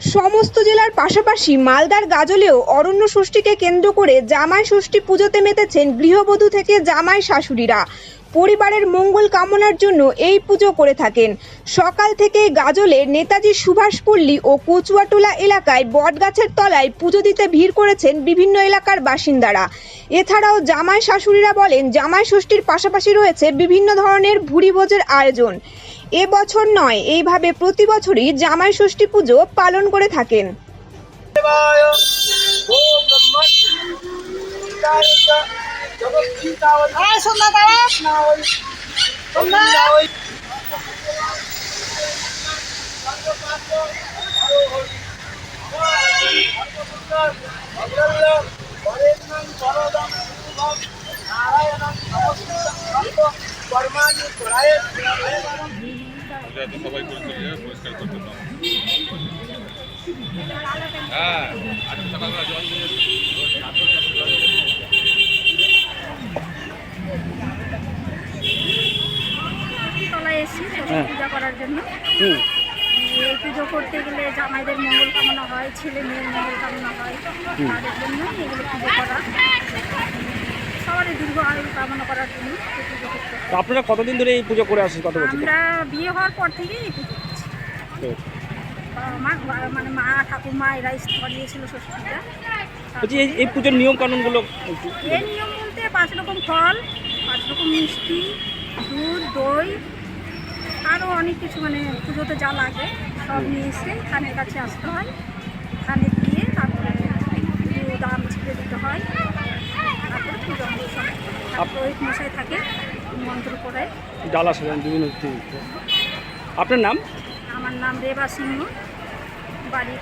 সমস্ত জেলার পাশাপাশি মালদার গাজলেও অরণ্য ষষ্ঠীকে কেন্দ্র করে জামাই ষষ্ঠী পুজোতে মেতেছেন গৃহবধূ থেকে জামাই শাশুড়িরা। পরিবারের মঙ্গল কামনার জন্য এই পুজো করে থাকেন। সকাল থেকে গাজলে নেতাজি সুভাষপল্লী ও কচুয়াটোলা এলাকায় বটগাছের তলায় পুজো দিতে ভিড় করেছেন বিভিন্ন এলাকার বাসিন্দারা। এছাড়াও জামাই শাশুড়িরা বলেন, জামাই ষষ্ঠীর পাশাপাশি রয়েছে বিভিন্ন ধরনের ভুরিভোজের আয়োজন। এ বছর নয় এইভাবে প্রতি বছরই জামাই ষষ্ঠী পুজো পালন করে থাকেন। নারায়ণ এটা তো সবাই করে চলে পরিষ্কার করতে পারব। হ্যাঁ, আচ্ছা, আচ্ছা, আচ্ছা, হ্যাঁ। পূজা করার জন্য। পুজো করতে গেলে জামাইদের মঙ্গল কামনা হয় ছেলে মেয়ের মঙ্গল কামনা হয়। তাদের জন্য এগুলো পুজো করা। কামনা করার জন্য আপনারা কতদিন ধরে এই পুজো করে আসছেন? কত বছর আমরা বিয়ে হওয়ার পর থেকেই এই পুজো করছি। মা মানে মা ঠাকুমা এরা করিয়েছিল ষষ্ঠী পূজা বলছি এই এই পুজোর নিয়ম কানুনগুলো এই নিয়ম বলতে পাঁচ রকম ফল পাঁচ রকম মিষ্টি দুধ দই আরও অনেক কিছু মানে পুজোতে যা লাগে সব নিয়ে এসে খানের কাছে আসতে হয়। খানে দিয়ে তারপরে দুধ আম ছিঁড়ে দিতে হয় তারপরে পুজো অনুষ্ঠান মশাই থাকে মন্ত্র করে ডালা সাজান বিভিন্ন আপনার নাম? আমার নাম রেবা সিংহ বাড়ি